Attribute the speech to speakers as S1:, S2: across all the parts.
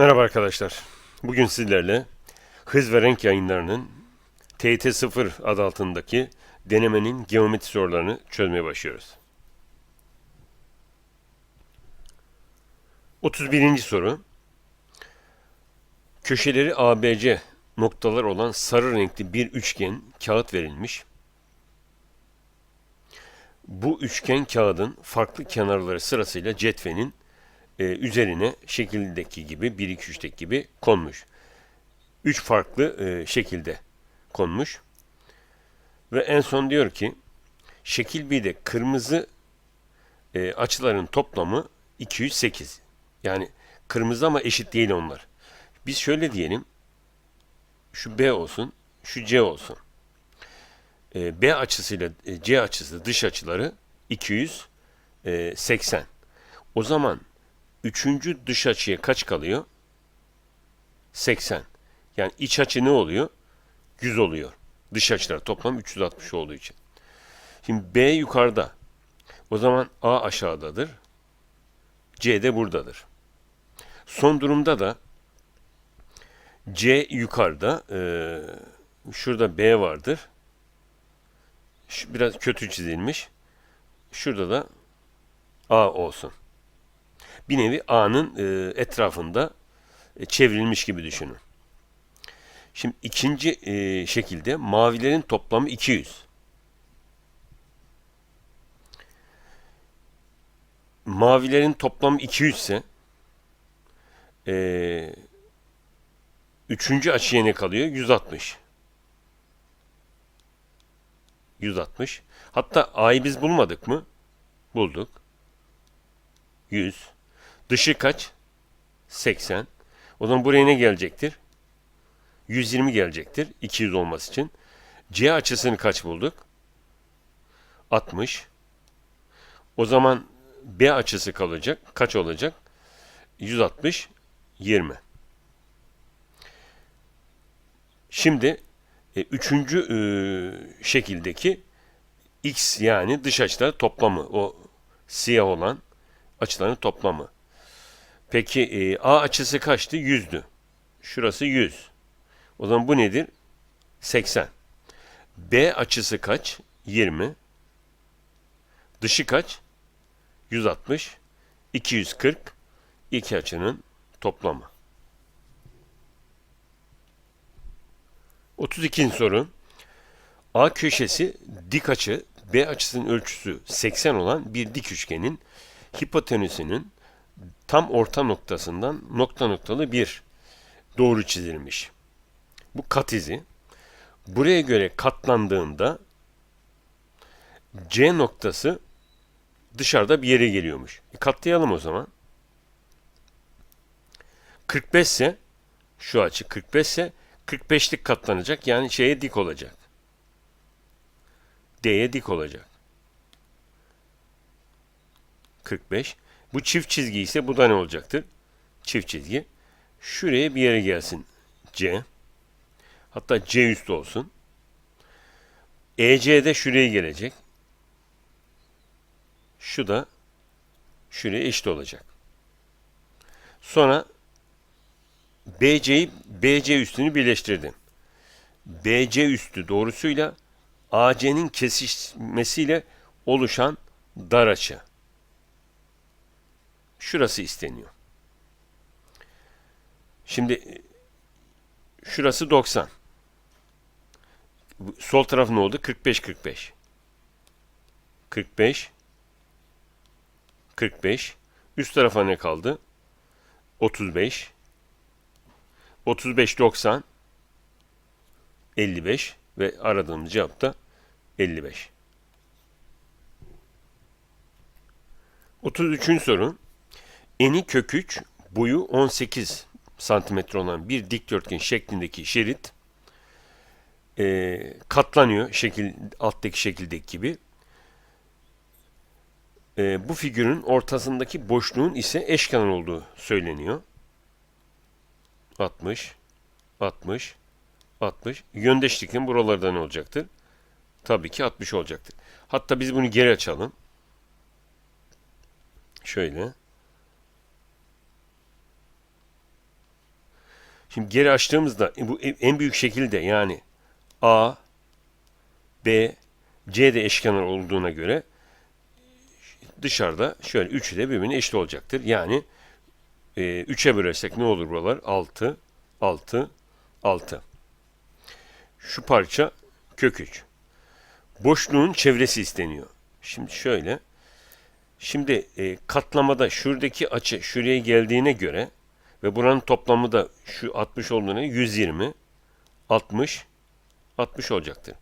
S1: Merhaba arkadaşlar. Bugün sizlerle Hız ve Renk yayınlarının TYT0 adı altındaki denemenin geometri sorularını çözmeye başlıyoruz. 31. soru. Köşeleri ABC noktalar olan sarı renkli bir üçgen kağıt verilmiş. Bu üçgen kağıdın farklı kenarları sırasıyla cetvenin e, üzerine şekildeki gibi 1 2 3'teki gibi konmuş. Üç farklı e, şekilde konmuş. Ve en son diyor ki şekil 1'de kırmızı e, açıların toplamı 208. Yani kırmızı ama eşit değil onlar. Biz şöyle diyelim. Şu B olsun, şu C olsun. E, B açısıyla e, C açısı dış açıları 280. O zaman Üçüncü dış açıya kaç kalıyor? 80. Yani iç açı ne oluyor? 100 oluyor. Dış açılar toplam 360 olduğu için. Şimdi B yukarıda. O zaman A aşağıdadır. C de buradadır. Son durumda da C yukarıda. Ee, şurada B vardır. Şu biraz kötü çizilmiş. Şurada da A olsun bir nevi A'nın e, etrafında e, çevrilmiş gibi düşünün. Şimdi ikinci e, şekilde mavilerin toplamı 200. Mavilerin toplamı 200 ise e, üçüncü açıya ne kalıyor? 160. 160. Hatta A'yı biz bulmadık mı? Bulduk. 100. Dışı kaç? 80. O zaman buraya ne gelecektir? 120 gelecektir 200 olması için. C açısını kaç bulduk? 60. O zaman B açısı kalacak. Kaç olacak? 160 20. Şimdi e, üçüncü e, şekildeki x yani dış açılar toplamı o siyah olan açıların toplamı. Peki e, A açısı kaçtı? 100'dü. Şurası 100. O zaman bu nedir? 80. B açısı kaç? 20. Dışı kaç? 160. 240. İki açının toplamı. 32. soru. A köşesi dik açı, B açısının ölçüsü 80 olan bir dik üçgenin hipotenüsünün tam orta noktasından nokta noktalı bir doğru çizilmiş. Bu kat izi. Buraya göre katlandığında C noktası dışarıda bir yere geliyormuş. E katlayalım o zaman. 45 ise şu açı 45 ise 45'lik katlanacak. Yani şeye dik olacak. D'ye dik olacak. 45. Bu çift çizgi ise bu da ne olacaktır? Çift çizgi. Şuraya bir yere gelsin C. Hatta C üstü olsun. EC de şuraya gelecek. Şu da şuraya eşit olacak. Sonra BC'yi BC üstünü birleştirdim. BC üstü doğrusuyla AC'nin kesişmesiyle oluşan dar açı. Şurası isteniyor. Şimdi şurası 90. Sol taraf ne oldu? 45 45. 45 45 üst tarafa ne kaldı? 35 35 90 55 ve aradığımız cevap da 55. 33. soru Eni kök 3, boyu 18 santimetre olan bir dikdörtgen şeklindeki şerit e, katlanıyor şekil alttaki şekildeki gibi. E, bu figürün ortasındaki boşluğun ise eşkenar olduğu söyleniyor. 60, 60, 60. Yöndeşlikten buralarda ne olacaktır? Tabii ki 60 olacaktır. Hatta biz bunu geri açalım. Şöyle. Şimdi geri açtığımızda bu en büyük şekilde yani A, B, C de eşkenar olduğuna göre dışarıda şöyle üçü de birbirine eşit olacaktır. Yani e, 3'e bölersek ne olur buralar? 6, 6, 6. Şu parça kök 3. Boşluğun çevresi isteniyor. Şimdi şöyle. Şimdi e, katlamada şuradaki açı şuraya geldiğine göre ve buranın toplamı da şu 60 olduğuna 120, 60, 60 olacaktır.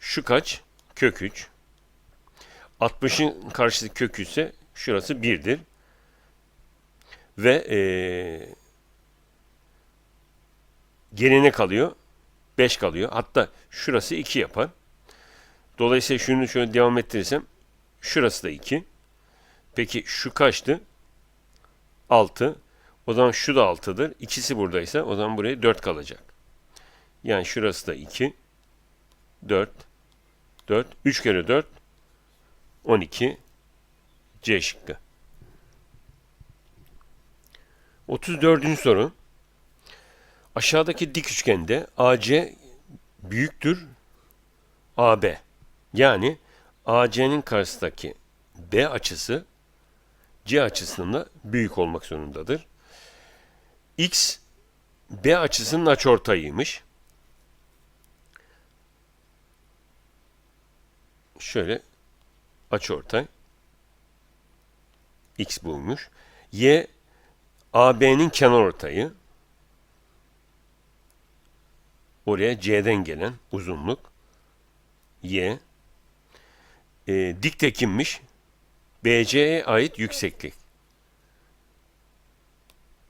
S1: Şu kaç? Kök 3. 60'ın karşısı kök 3 ise şurası 1'dir. Ve e, geriye ne kalıyor? 5 kalıyor. Hatta şurası 2 yapar. Dolayısıyla şunu şöyle devam ettirirsem şurası da 2. Peki şu kaçtı? 6. O zaman şu da 6'dır. İkisi buradaysa o zaman buraya 4 kalacak. Yani şurası da 2. 4. 4. 3 kere 4. 12. C şıkkı. 34. soru. Aşağıdaki dik üçgende AC büyüktür AB. Yani AC'nin karşısındaki B açısı C açısının da büyük olmak zorundadır. X B açısının açıortayıymış. Şöyle açıortay X bulmuş. Y AB'nin kenarortayı oraya C'den gelen uzunluk Y e, dik tekimmiş. BC'ye ait yükseklik.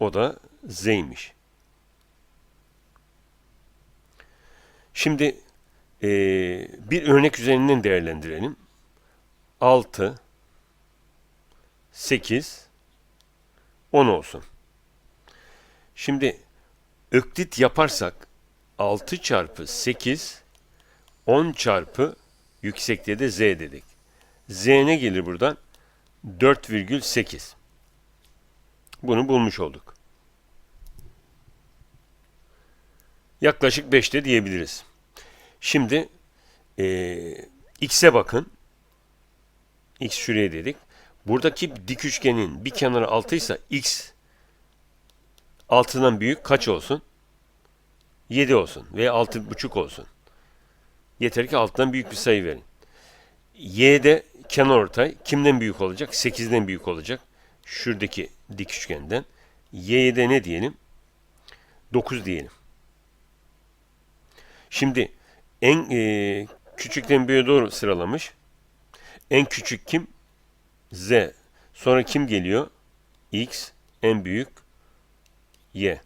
S1: O da Z'ymiş. Şimdi e, bir örnek üzerinden değerlendirelim. 6 8 10 olsun. Şimdi öklit yaparsak 6 çarpı 8 10 çarpı yüksekliğe de z dedik. z ne gelir buradan? 4,8. Bunu bulmuş olduk. Yaklaşık 5'te diyebiliriz. Şimdi e, x'e bakın. x şuraya dedik. Buradaki dik üçgenin bir kenarı 6 ise x 6'dan büyük kaç olsun? 7 olsun veya 6,5 olsun. Yeter ki alttan büyük bir sayı verin. Y'de kenar ortay kimden büyük olacak? 8'den büyük olacak. Şuradaki dik üçgenden. Y'de ne diyelim? 9 diyelim. Şimdi en e, küçükten büyüğe doğru sıralamış. En küçük kim? Z. Sonra kim geliyor? X. En büyük Y.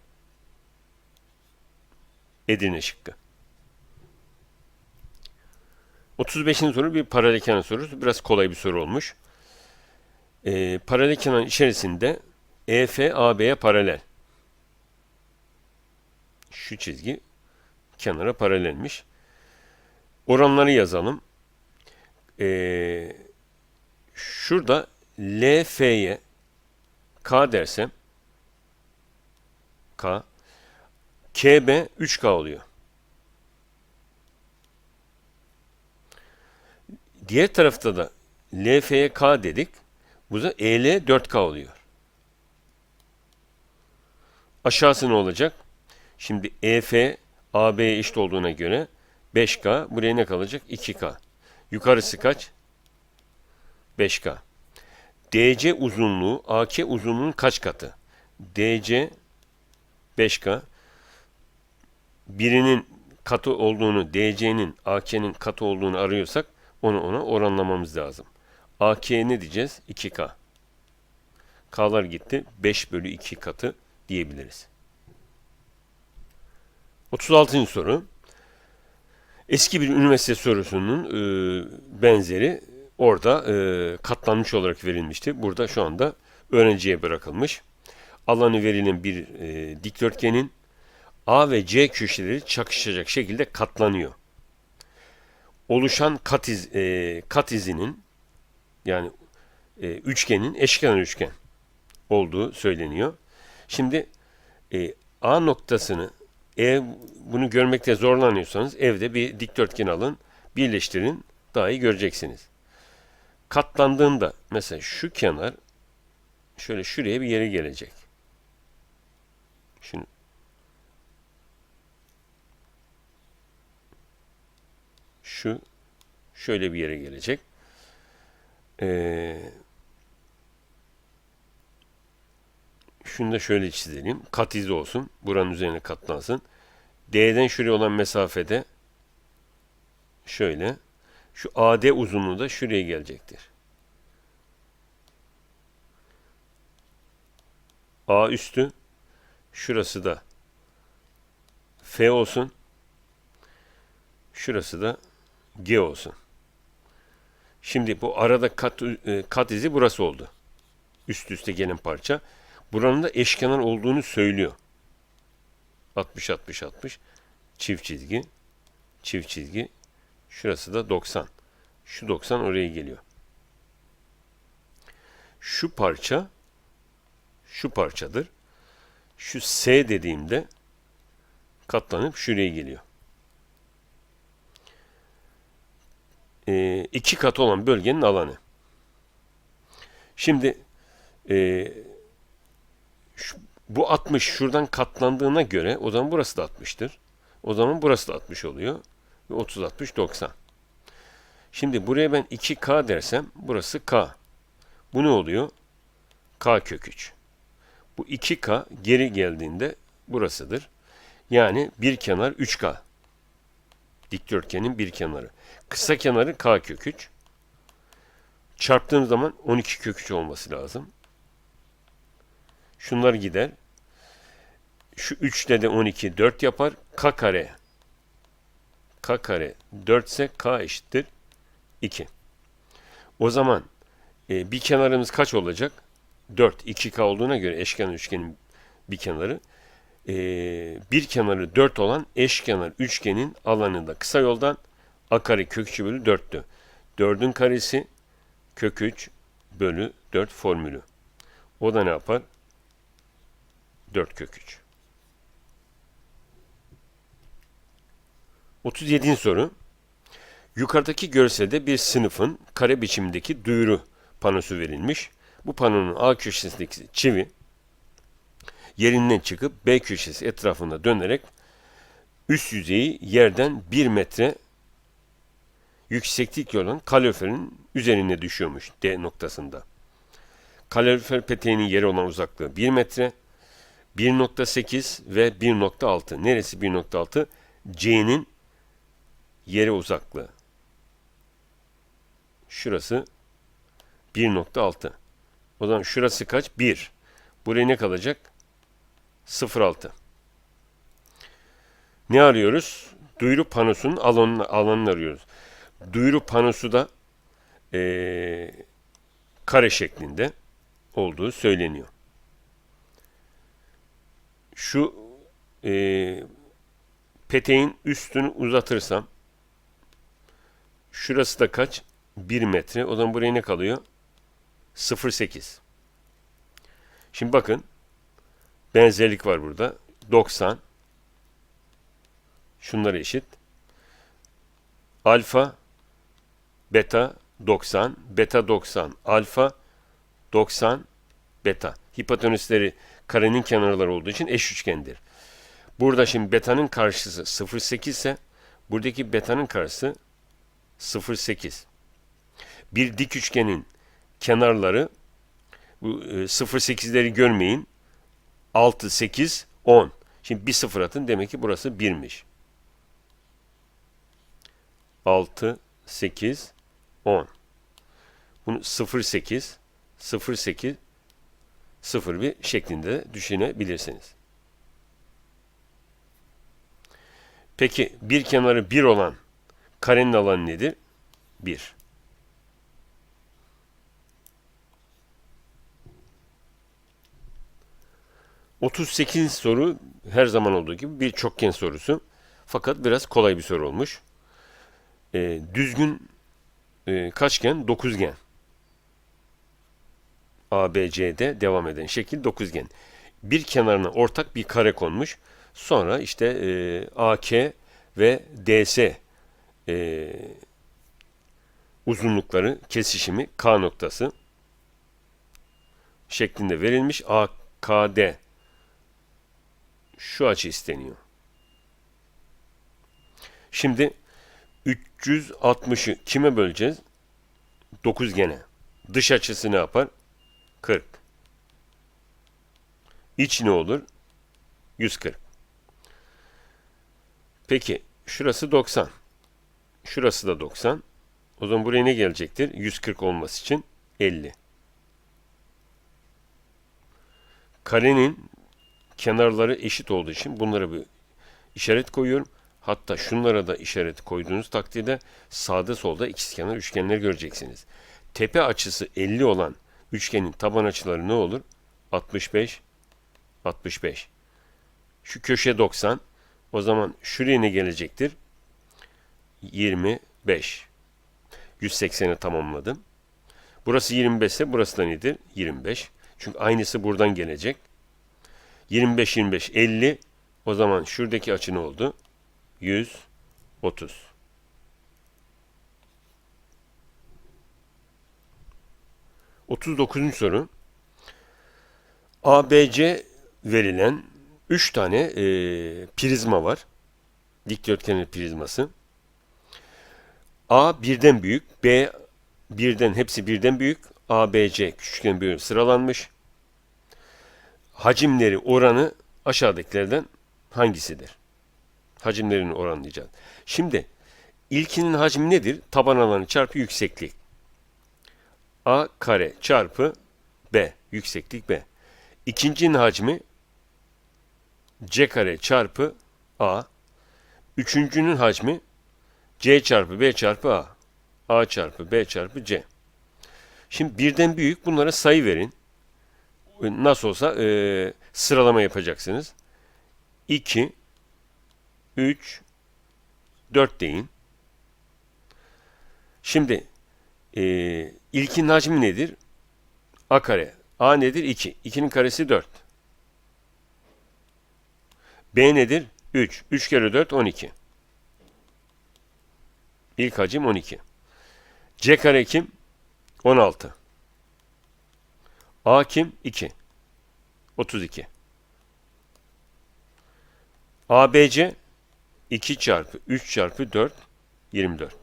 S1: Edirne şıkkı. 35. soru bir paralel kenar sorusu. Biraz kolay bir soru olmuş. Ee, paralel içerisinde EF AB'ye paralel. Şu çizgi kenara paralelmiş. Oranları yazalım. Ee, şurada LF'ye K dersem K KB 3K oluyor. Diğer tarafta da LF'ye K dedik. Bu da EL 4K oluyor. Aşağısı ne olacak? Şimdi EF AB'ye eşit olduğuna göre 5K. Buraya ne kalacak? 2K. Yukarısı kaç? 5K. DC uzunluğu AK uzunluğunun kaç katı? DC 5K. Birinin katı olduğunu, DC'nin AK'nin katı olduğunu arıyorsak onu ona oranlamamız lazım. AK ne diyeceğiz? 2K. K'lar gitti. 5 bölü 2 katı diyebiliriz. 36. soru. Eski bir üniversite sorusunun e, benzeri orada e, katlanmış olarak verilmişti. Burada şu anda öğrenciye bırakılmış. Alanı verilen bir e, dikdörtgenin A ve C köşeleri çakışacak şekilde katlanıyor oluşan kat, iz, e, kat izinin yani e, üçgenin eşkenar üçgen olduğu söyleniyor. Şimdi e, A noktasını eğer bunu görmekte zorlanıyorsanız evde bir dikdörtgen alın, birleştirin, daha iyi göreceksiniz. Katlandığında mesela şu kenar şöyle şuraya bir yere gelecek. Şimdi şu şöyle bir yere gelecek. Ee, şunu da şöyle çizelim. Kat izi olsun. Buranın üzerine katlansın. D'den şuraya olan mesafede şöyle şu AD uzunluğu da şuraya gelecektir. A üstü şurası da F olsun. Şurası da G olsun. Şimdi bu arada kat, e, kat izi burası oldu. Üst üste gelen parça. Buranın da eşkenar olduğunu söylüyor. 60 60 60 çift çizgi çift çizgi şurası da 90. Şu 90 oraya geliyor. Şu parça şu parçadır. Şu S dediğimde katlanıp şuraya geliyor. e, iki katı olan bölgenin alanı. Şimdi e, şu, bu 60 şuradan katlandığına göre o zaman burası da 60'tır. O zaman burası da 60 oluyor. Ve 30, 60, 90. Şimdi buraya ben 2K dersem burası K. Bu ne oluyor? K kök 3. Bu 2K geri geldiğinde burasıdır. Yani bir kenar 3K. Dikdörtgenin bir kenarı. Kısa kenarı k kök 3. Çarptığım zaman 12 kök 3 olması lazım. Şunlar gider. Şu 3 ile de 12 4 yapar. K kare K kare 4 ise K eşittir 2. O zaman e, bir kenarımız kaç olacak? 4. 2K olduğuna göre eşkenar üçgenin bir kenarı. E, bir kenarı 4 olan eşkenar üçgenin alanında kısa yoldan a kare kök 3 bölü 4'tü. 4'ün karesi kök 3 bölü 4 formülü. O da ne yapar? 4 kök 3. 37. soru. Yukarıdaki görselde bir sınıfın kare biçimindeki duyuru panosu verilmiş. Bu panonun A köşesindeki çivi yerinden çıkıp B köşesi etrafında dönerek üst yüzeyi yerden 1 metre yükseklik olan kaloriferin üzerine düşüyormuş D noktasında. Kalorifer peteğinin yeri olan uzaklığı 1 metre, 1.8 ve 1.6. Neresi 1.6? C'nin yere uzaklığı. Şurası 1.6. O zaman şurası kaç? 1. Buraya ne kalacak? 0.6. Ne arıyoruz? Duyuru panosunun alanını, alanını arıyoruz. Duyuru panosu da e, kare şeklinde olduğu söyleniyor. Şu e, peteğin üstünü uzatırsam şurası da kaç? 1 metre. O zaman buraya ne kalıyor? 0.8. Şimdi bakın benzerlik var burada. 90 şunlar eşit. Alfa beta 90, beta 90, alfa 90, beta. Hipotenüsleri karenin kenarları olduğu için eş üçgendir. Burada şimdi beta'nın karşısı 0,8 ise buradaki beta'nın karşısı 0,8. Bir dik üçgenin kenarları bu 0,8'leri e, görmeyin. 6, 8, 10. Şimdi bir sıfır atın demek ki burası 1'miş. 6, 8, 10. Bunu 0,8, 0,8, 0,1 şeklinde düşünebilirsiniz. Peki bir kenarı 1 olan karenin alanı nedir? 1. Otuz sekiz soru her zaman olduğu gibi bir çokgen sorusu. Fakat biraz kolay bir soru olmuş. Ee, düzgün e, kaçgen? Dokuzgen. ABC'de devam eden şekil dokuzgen. bir kenarına ortak bir kare konmuş. Sonra işte e, AK ve DS e, uzunlukları kesişimi K noktası şeklinde verilmiş. AKD şu açı isteniyor. Şimdi 360'ı kime böleceğiz? 9 gene. Dış açısı ne yapar? 40. İç ne olur? 140. Peki şurası 90. Şurası da 90. O zaman buraya ne gelecektir? 140 olması için 50. Karenin kenarları eşit olduğu için bunlara bir işaret koyuyorum. Hatta şunlara da işaret koyduğunuz takdirde sağda solda ikizkenar üçgenleri göreceksiniz. Tepe açısı 50 olan üçgenin taban açıları ne olur? 65, 65. Şu köşe 90. O zaman şuraya ne gelecektir? 25. 180'i tamamladım. Burası 25 ise burası da nedir? 25. Çünkü aynısı buradan gelecek. 25, 25, 50. O zaman şuradaki açı ne oldu? 130. Otuz dokuzuncu soru. ABC verilen 3 tane e, prizma var. Dikdörtgen prizması. A birden büyük, B birden hepsi birden büyük, A, B, C küçükten büyük sıralanmış. Hacimleri oranı aşağıdakilerden hangisidir? Hacimlerini oranlayacağız. Şimdi ilkinin hacmi nedir? Taban alanı çarpı yükseklik. A kare çarpı B. Yükseklik B. İkincinin hacmi C kare çarpı A. Üçüncünün hacmi C çarpı B çarpı A. A çarpı B çarpı C. Şimdi birden büyük bunlara sayı verin. Nasıl olsa e, sıralama yapacaksınız. 2, 3, 4 deyin. Şimdi e, ilkin hacmi nedir? A kare. A nedir? 2. 2'nin karesi 4. B nedir? 3. 3 kere 4 12. İlk hacim 12. C kare kim? 16. A kim? 2. 32. ABC 2 çarpı 3 çarpı 4 24.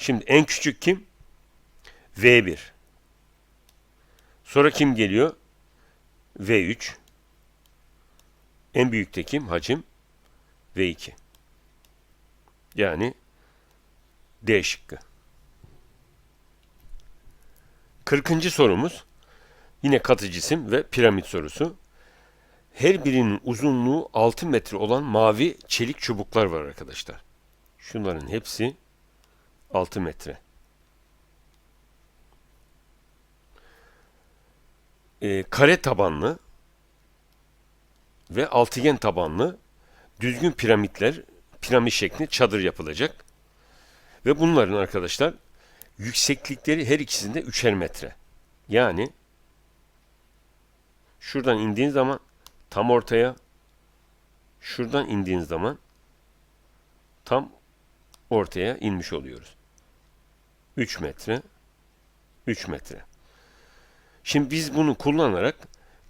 S1: Şimdi en küçük kim? V1. Sonra kim geliyor? V3. En büyükte kim? Hacim. V2. Yani D şıkkı. 40. sorumuz yine katı cisim ve piramit sorusu. Her birinin uzunluğu 6 metre olan mavi çelik çubuklar var arkadaşlar. Şunların hepsi 6 metre. Ee, kare tabanlı ve altıgen tabanlı düzgün piramitler, piramit şeklinde çadır yapılacak. Ve bunların arkadaşlar yükseklikleri her ikisinde üçer metre. Yani şuradan indiğin zaman tam ortaya, şuradan indiğin zaman tam ortaya inmiş oluyoruz. 3 metre, 3 metre. Şimdi biz bunu kullanarak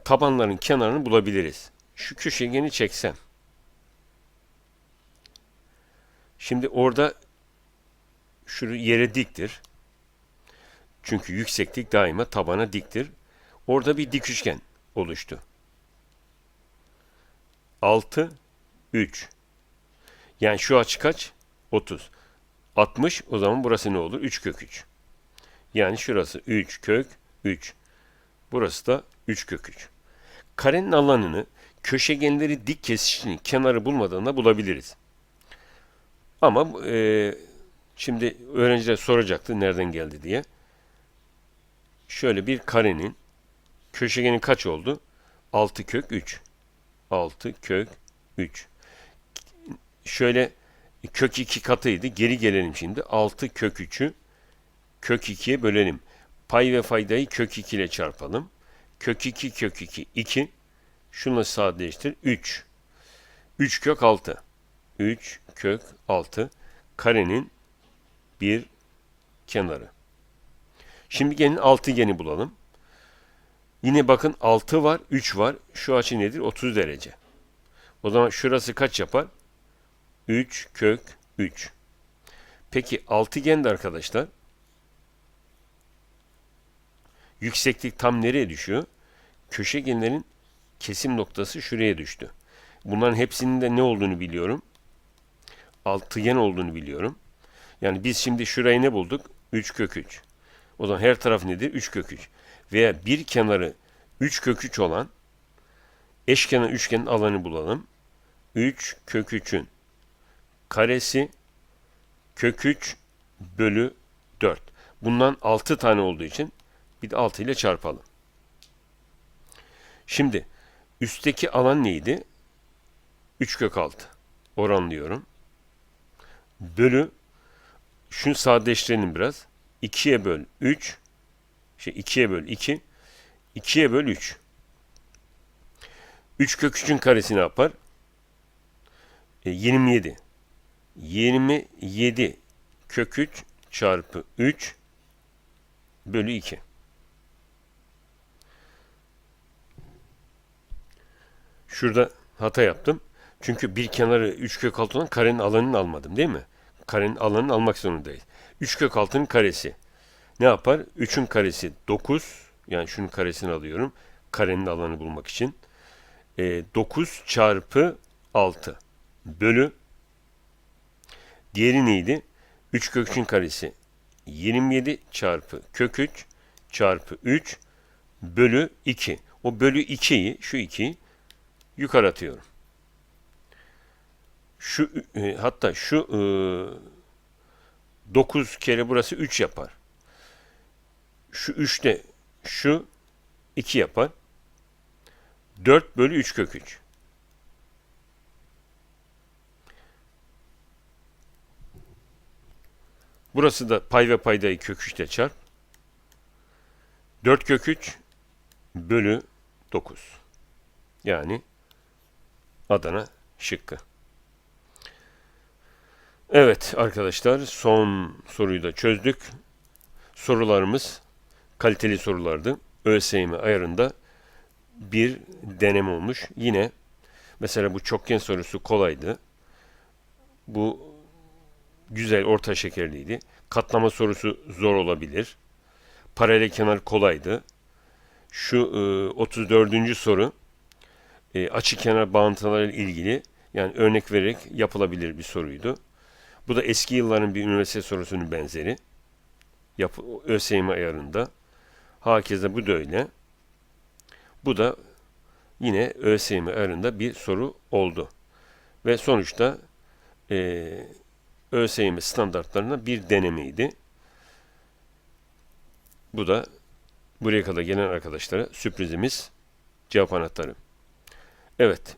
S1: tabanların kenarını bulabiliriz. Şu köşegeni çeksem. Şimdi orada şu yere diktir. Çünkü yükseklik daima tabana diktir. Orada bir dik üçgen oluştu. 6, 3. Yani şu açı kaç? 30. 60 o zaman burası ne olur? 3 kök 3. Yani şurası 3 kök 3. Burası da 3 kök 3. Karenin alanını köşegenleri dik kesişinin kenarı bulmadan da bulabiliriz. Ama e, şimdi öğrenciler soracaktı nereden geldi diye. Şöyle bir karenin köşegeni kaç oldu? 6 kök 3. 6 kök 3. Şöyle kök 2 katıydı. Geri gelelim şimdi. 6 kök 3'ü kök 2'ye bölelim. Pay ve faydayı kök 2 ile çarpalım. Kök 2 kök 2 2. Şunla sadeleştir. 3. 3 kök 6. 3 kök 6. Karenin bir kenarı. Şimdi gelin altıgeni bulalım. Yine bakın 6 var, 3 var. Şu açı nedir? 30 derece. O zaman şurası kaç yapar? 3 kök 3. Peki altıgen de arkadaşlar yükseklik tam nereye düşüyor? Köşegenlerin kesim noktası şuraya düştü. Bunların hepsinin de ne olduğunu biliyorum. Altıgen olduğunu biliyorum. Yani biz şimdi şurayı ne bulduk? 3 kök 3. O zaman her taraf nedir? 3 kök 3. Veya bir kenarı 3 kök 3 olan eşkenar üçgenin alanı bulalım. 3 kök 3'ün karesi kök 3 bölü 4. Bundan 6 tane olduğu için bir de 6 ile çarpalım. Şimdi üstteki alan neydi? 3 kök 6. Oranlıyorum. Bölü şunu sadeleştirelim biraz. 2'ye böl 3 şey 2'ye böl 2 2'ye böl 3 3 kök 3'ün karesi ne yapar? E, 27 27 kök 3 çarpı 3 bölü 2 Şurada hata yaptım. Çünkü bir kenarı 3 kök 6 olan karenin alanını almadım değil mi? Karenin alanını almak zorundayız. 3 kök 6'nın karesi ne yapar? 3'ün karesi 9. Yani şunun karesini alıyorum. Karenin alanı bulmak için. E, 9 çarpı 6 bölü diğeri neydi? 3 kök 3'ün karesi 27 çarpı kök 3 çarpı 3 bölü 2. O bölü 2'yi şu 2'yi yukarı atıyorum. Şu e, hatta şu e, 9 kere burası 3 yapar. Şu 3 de şu 2 yapar. 4 bölü 3 kök 3. Burası da pay ve paydayı kök 3 ile çarp. 4 kök 3 bölü 9. Yani Adana şıkkı. Evet arkadaşlar son soruyu da çözdük. Sorularımız kaliteli sorulardı. ÖSYM ayarında bir deneme olmuş. Yine mesela bu çokgen sorusu kolaydı. Bu güzel orta şekerliydi. Katlama sorusu zor olabilir. Paralel kenar kolaydı. Şu e, 34. soru e, açı kenar bağıntılarıyla ilgili yani örnek vererek yapılabilir bir soruydu. Bu da eski yılların bir üniversite sorusunun benzeri. Yap ÖSYM ayarında. Hakeza bu da öyle. Bu da yine ÖSYM ayarında bir soru oldu. Ve sonuçta e, ÖSYM standartlarına bir denemeydi. Bu da buraya kadar gelen arkadaşlara sürprizimiz cevap anahtarı. Evet,